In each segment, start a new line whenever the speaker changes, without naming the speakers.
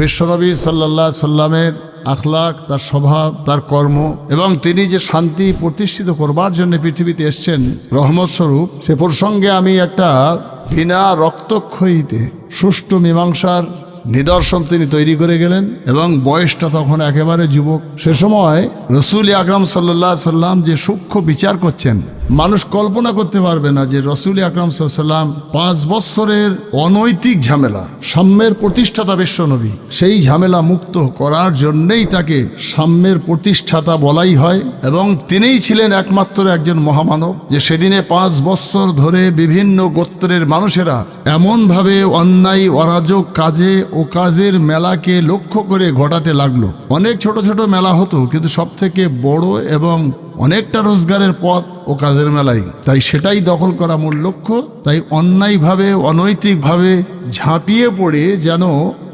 বিশ্বনবী সাল্লাহ সাল্লামের আখলাক, তার স্বভাব, তার কর্ম এবং তিনি যে শান্তি প্রতিষ্ঠিত করবার জন্য পৃথিবীতে এসছেন, রহমত স্বরূপ, সে প্রসঙ্গে আমি একটা বিনা রক্তক্ষয়ীতে সুষ্ঠু মীমাংসার নিদর্শন তিনি তৈরি করে গেলেন এবং বয়সটা তখন একেবারে যুবক। সে সময় রসুল আকরাম সাল্লাহ সাল্লাম যে সূক্ষ্ম বিচার করছেন মানুষ কল্পনা করতে পারবে না যে রসুল আকরাম সাল্লাম পাঁচ বৎসরের অনৈতিক ঝামেলা, সাম্যের প্রতিষ্ঠাতা বিশ্বনবী। সেই ঝামেলা মুক্ত করার জন্যেই তাকে সাম্যের প্রতিষ্ঠাতা বলাই হয় এবং তিনিই ছিলেন একমাত্র একজন মহামানব যে সেদিনে পাঁচ বৎসর ধরে বিভিন্ন গোত্রের মানুষেরা এমনভাবে অন্যায়, অরাজক কাজে ও কাজের মেলাকে লক্ষ্য করে ঘটাতে লাগল। অনেক ছোট ছোট মেলা হতো, কিন্তু সব থেকে বড় এবং অনেকটা রোজগারের পথ ও কাজের মেলাই তাই সেটাই দখল করা মূল লক্ষ্য। তাই অন্যায়ভাবে, অনৈতিকভাবে ঝাঁপিয়ে পড়ে যেন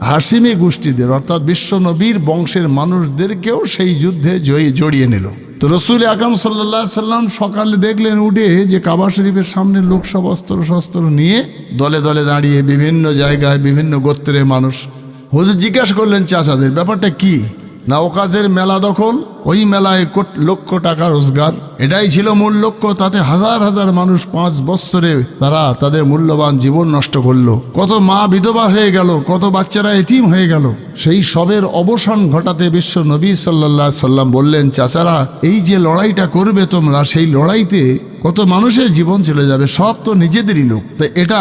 হাসিমি গোষ্ঠীদের, অর্থাৎ বিশ্ব নবীর বংশের মানুষদেরকেও সেই যুদ্ধে জড়িয়ে নিল। তো রসুল আকরাম সাল্লাহ সাল্লাম সকালে দেখলেন উঠে যে কাবা শরীফের সামনে লোক সব অস্ত্র শস্ত্র নিয়ে দলে দলে দাঁড়িয়ে বিভিন্ন জায়গায় বিভিন্ন গোত্রের মানুষ। হুজুর জিজ্ঞাসা করলেন চাচাদের ব্যাপারটা কি? না, ও কাজের মেলা দখল, ওই মেলায় লক্ষ টাকা রোজগার। এটাই ছিল মূল লক্ষ্য, তাতে হাজার হাজার মানুষ পাঁচ বৎসরে তারা তাদের মূল্যবান জীবন নষ্ট করল। কত মা বিধবা হয়ে গেল, কত বাচ্চারা এতিম হয়ে গেল। সেই সবের অবসান ঘটাতে বিশ্ব নবী সাল্লাহ সাল্লাম বললেন, চাচারা, এই যে লড়াইটা করবে তোমরা, সেই লড়াইতে কত মানুষের জীবন চলে যাবে, সব তো নিজেদেরই লোক। তো এটা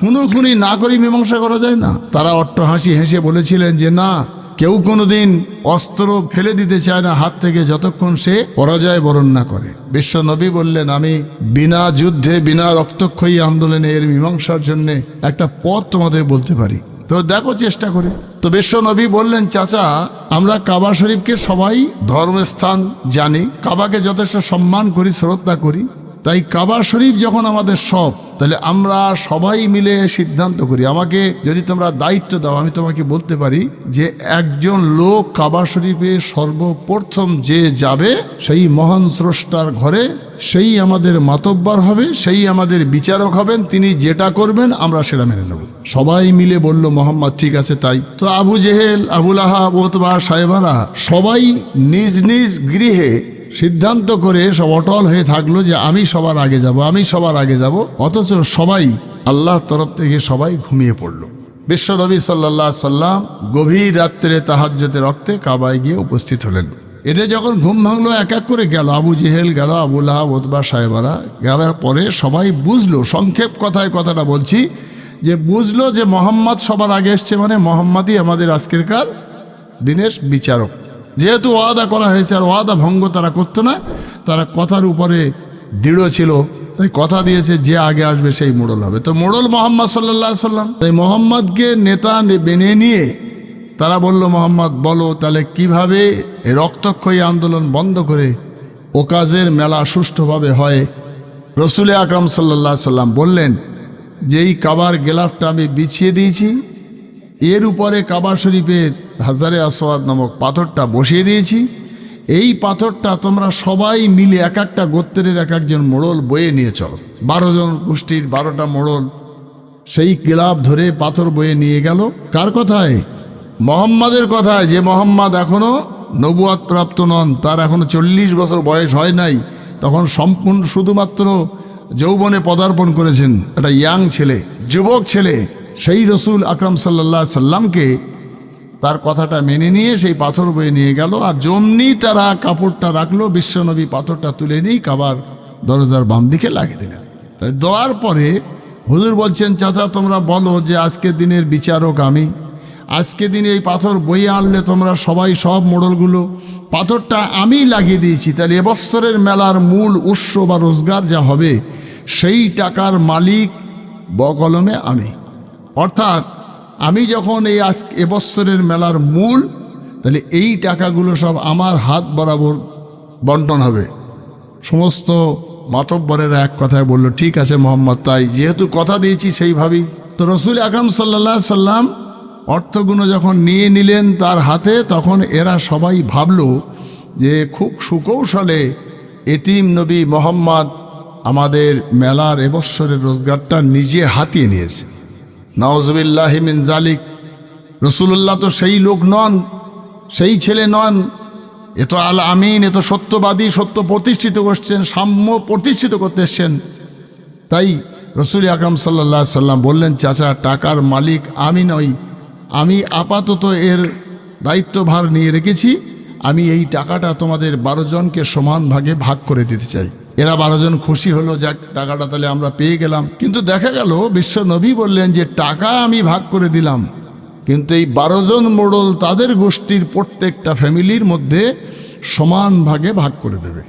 কোনো খুনি না করে মীমাংসা করা যায় না। তারা অট্ট হাসি হেসে বলেছিলেন যে, না কেউ কোনোদিন অস্ত্র ফেলে দিতে চায় না হাত থেকে যতক্ষণ সে পরাজয় বরণ না করে। বিশ্ব নবী বললেন, আমি বিনা যুদ্ধে, বিনা রক্তক্ষয়ী আন্দোলনে এর মীমাংসার জন্য একটা পথ তোমাদের বলতে পারি। তো দেখো, চেষ্টা করি। তো বিশ্ব নবী বললেন, চাচা, আমরা কাবা শরীফকে সবাই ধর্মস্থান জানি। কাবাকে যথেষ্ট সম্মান করি, শ্রদ্ধা করি। তাই কাবা শরীফ যখন আমাদের সব, তাহলে আমরা সবাই মিলে সিদ্ধান্ত করি। আমাকে যদি তোমরা দায়িত্ব দাও, আমি তোমাকে বলতে পারি যে একজন লোক কাবা শরীফে সর্বপ্রথম যে যাবে, সেই মহান স্রষ্টার ঘরে, সেই আমাদের মাতব্বার হবে, সেই আমাদের বিচারক হবেন, তিনি যেটা করবেন, আমরা সেটা মেনে নেব। সবাই মিলে বলল, মোহাম্মদ, ঠিক আছে, তাই। তো আবু জেহেল, আবুল আহাব, ওতবা, সাহেবারা সবাই নিজ নিজ গৃহে সিদ্ধান্ত করে সব অটল হয়ে থাকল যে আমি সবার আগে যাব, আমি সবার আগে যাব। অথচ সবাই আল্লাহর তরফ থেকে সবাই ঘুমিয়ে পড়ল। বিশ্বনবী সাল্লাহ সাল্লাম গভীর রাত্রে তাহাজ্যতে রক্তে কাবায় গিয়ে উপস্থিত হলেন। এদের যখন ঘুম ভাঙলো, এক এক করে গেল। আবু জেহেল গেল আবুল্লাহ ওতবা সাহেবারা গেলার পরে সবাই বুঝলো, সংক্ষেপ কথায় কথাটা বলছি যে বুঝলো যে মোহাম্মদ সবার আগে এসছে মানে মোহাম্মদই আমাদের আজকেরকার দিনের বিচারক। যেহেতু ওয়াদা করা হয়েছে আর ওয়াদা ভঙ্গ তারা করতো না, তারা কথার উপরে দৃঢ় ছিল। তাই কথা দিয়েছে, যে আগে আসবে সেই মোড়ল হবে। তো মোড়ল মোহাম্মদ সাল্লাহ সাল্লাম, তাই মোহাম্মদকে নেতা বেনে নিয়ে তারা বলল, মোহাম্মদ, বলো, তাহলে কীভাবে এই রক্তক্ষয়ী আন্দোলন বন্ধ করে ও কাজের মেলা সুষ্ঠুভাবে হয়? রসুল আকরাম সাল্লাহ সাল্লাম বললেন, যেই কাবার গেলাফটা আমি বিছিয়ে দিয়েছি, এর উপরে কাবা শরীফের হাজারে আসোয়াদ নামক পাথরটা বসিয়ে দিয়েছি। এই পাথরটা তোমরা সবাই মিলে এক একটা গোত্রের এক একজন মোড়ল বয়ে নিয়ে চলো। বারো জন গোষ্ঠীর বারোটা মোড়ল সেই গিলাপ ধরে পাথর বয়ে নিয়ে গেল। কার কথায়? মোহাম্মদের কথায়। যে মোহাম্মদ এখনও নবুয়াত প্রাপ্ত নন, তার এখনও চল্লিশ বছর বয়স হয় নাই। তখন সম্পূর্ণ শুধুমাত্র যৌবনে পদার্পণ করেছেন। একটা ইয়াং ছেলে, যুবক ছেলে, সেই রসুল আকরাম সাল্লাহ সাল্লামকে তার কথাটা মেনে নিয়ে সেই পাথর বয়ে নিয়ে গেল। আর জমনি তারা কাপড়টা রাখল, বিশ্বনবী পাথরটা তুলে নিয়ে কাবার দরজার বাম দিকে লাগিয়ে দিলেন। তাই দেওয়ার পরে হুজুর বলছেন, চাচা, তোমরা বলো যে আজকের দিনের বিচারক আমি। আজকে দিনে এই পাথর বইয়ে আনলে তোমরা সবাই সব মোড়লগুলো, পাথরটা আমি লাগিয়ে দিয়েছি। তাহলে এবছরের মেলার মূল উৎস বা রোজগার যা হবে, সেই টাকার মালিক বকলমে আমি। অর্থাৎ আমি যখন এই আজ এবছরের মেলার মূল, তাহলে এই টাকাগুলো সব আমার হাত বরাবর বন্টন হবে। সমস্ত মাতব্বরেরা এক কথায় বলল, ঠিক আছে মোহাম্মদ, তাই যেহেতু কথা দিয়েছি সেইভাবেই। তো রসুল আকরম সাল্লা সাল্লাম অর্থগুলো যখন নিয়ে নিলেন তার হাতে, তখন এরা সবাই ভাবল যে খুব সুকৌশলে এতিম নবী মোহাম্মদ আমাদের মেলার এবৎসরের রোজগারটা নিজে হাতিয়ে নিয়েছে। নওয়াজবিল্লাহিমিন জালিক রসুল্লাহ তো সেই লোক নন, সেই ছেলে নন। এ তো আল আমিন, এ তো সত্যবাদী, সত্য প্রতিষ্ঠিত করছেন, সাম্য প্রতিষ্ঠিত করতে এসছেন। তাই রসুল আকরম সাল্লা সাল্লাম বললেন, চাচা, টাকার মালিক আমি নই। আমি আপাতত এর দায়িত্বভার নিয়ে রেখেছি। আমি এই টাকাটা তোমাদের বারো জনকে সমান ভাগে ভাগ করে দিতে চাই। এরা বারো জন খুশি হলো, যাক, টাকাটা তাহলে আমরা পেয়ে গেলাম। কিন্তু দেখা গেল, বিশ্ব নবী বললেন যে, টাকা আমি ভাগ করে দিলাম। কিন্তু এই বারো জন মোড়ল তাদের গোষ্ঠীর প্রত্যেকটা ফ্যামিলির মধ্যে সমান ভাগে ভাগ করে দেবে।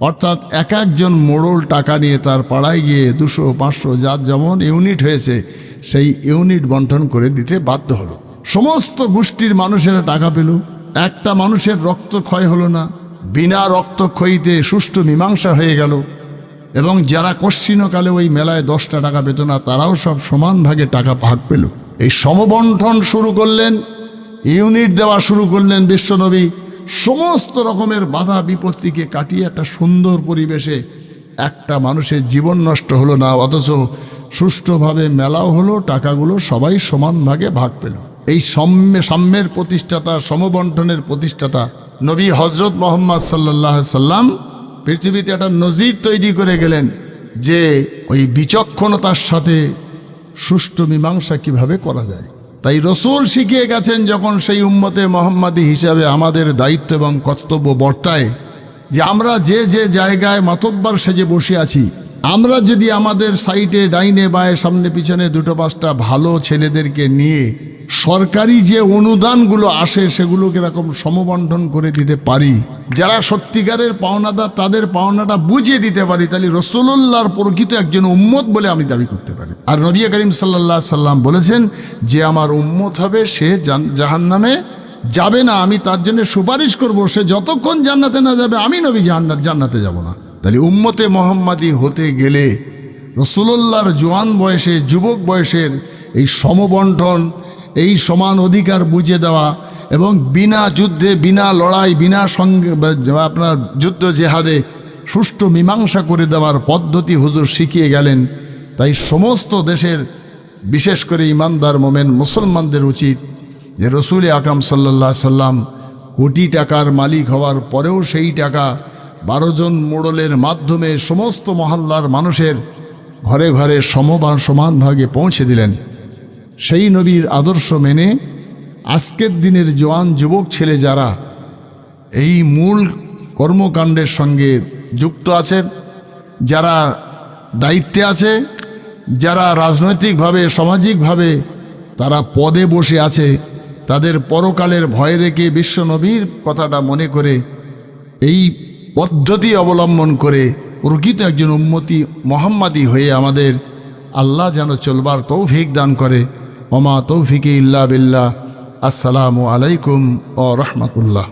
অর্থাৎ এক একজন মোড়ল টাকা নিয়ে তার পাড়ায় গিয়ে দুশো, পাঁচশো, যার যেমন ইউনিট হয়েছে, সেই ইউনিট বন্টন করে দিতে বাধ্য হলো। সমস্ত গোষ্ঠীর মানুষেরা টাকা পেল। একটা মানুষের রক্ত ক্ষয় হলো না। বিনা রক্তক্ষয়ীতে সুষ্ঠু মীমাংসা হয়ে গেল। এবং যারা কশ্চিনকালে ওই মেলায় দশটা টাকা পেত না, তারাও সব সমান ভাগে টাকা ভাগ পেল। এই সমবন্টন শুরু করলেন, ইউনিট দেওয়া শুরু করলেন বিশ্বনবী। সমস্ত রকমের বাধা বিপত্তিকে কাটিয়ে একটা সুন্দর পরিবেশে একটা মানুষের জীবন নষ্ট হলো না, অথচ সুষ্ঠুভাবে মেলাও হলো, টাকাগুলো সবাই সমান ভাগে ভাগ পেল। এই সাম্যে, সাম্যের প্রতিষ্ঠাতা, সমবন্টনের প্রতিষ্ঠাতা নবী হজরত মোহাম্মদ সাল্লাহ সাল্লাম পৃথিবীতে একটা নজির তৈরি করে গেলেন যে ওই বিচক্ষণতার সাথে সুষ্ঠু মীমাংসা কীভাবে করা যায়। তাই রসুল শিখিয়ে গেছেন যখন সেই উম্মতে মোহাম্মদী হিসাবে আমাদের দায়িত্ব এবং কর্তব্য বর্তায় যে আমরা যে যে জায়গায় মাতব্বার সেজে বসে আছি, আমরা যদি আমাদের সাইটে ডাইনে, বায়ে, সামনে, পিছনে দুটো পাঁচটা ভালো ছেলেদেরকে নিয়ে সরকারি যে অনুদানগুলো আসে সেগুলোকে এরকম সমবন্টন করে দিতে পারি। যারা সত্যিকারের পাওনাদার, তাদের পাওনাটা বুঝিয়ে দিতে পারি, তাহলে রসুল্লাহর প্রকৃত একজন উম্মত বলে আমি দাবি করতে পারি। আর নবী করিম সাল্লাহ সাল্লাম বলেছেন, যে আমার উম্মত হবে, সে জাহান নামে যাবে না, আমি তার জন্য সুপারিশ করব, সে যতক্ষণ জান্নাতে না যাবে, আমি নবী জান্নাত জান্নাতে যাব না। তাহলে উম্মতে মোহাম্মদী হতে গেলে রসুল্লাহর জোয়ান বয়সে, যুবক বয়সের এই সমবন্টন এই সমান অধিকার বুঝে দেওয়া এবং বিনা যুদ্ধে, বিনা লড়াই, বিনা সঙ্গে আপনার যুদ্ধ জেহাদে সুষ্ঠু মীমাংসা করে দেওয়ার পদ্ধতি হুজুর শিখিয়ে গেলেন। তাই সমস্ত দেশের, বিশেষ করে ইমানদার মোমেন মুসলমানদের উচিত যে রসুল আকরাম সাল্লাহ সাল্লাম কোটি টাকার মালিক হওয়ার পরেও সেই টাকা বারো জন মোড়লের মাধ্যমে সমস্ত মহল্লার মানুষের ঘরে ঘরে সমবান সমান ভাগে পৌঁছে দিলেন। সেই নবীর আদর্শ মেনে আজকের দিনের জওয়ান যুবক ছেলে যারা এই মূল কর্মকাণ্ডের সঙ্গে যুক্ত আছেন, যারা দায়িত্বে আছে, যারা রাজনৈতিকভাবে, সামাজিকভাবে তারা পদে বসে আছে, তাদের পরকালের ভয় রেখে বিশ্বনবীর কথাটা মনে করে এই পদ্ধতি অবলম্বন করে প্রকৃত একজন উন্মতি মোহাম্মদী হয়ে আমাদের আল্লাহ যেন চলবার তৌফিক দান করে। ওমা তৌফিকে ইল্লা বিল্লাহ। আসসালামু আলাইকুম ও রহমতুল্লাহ।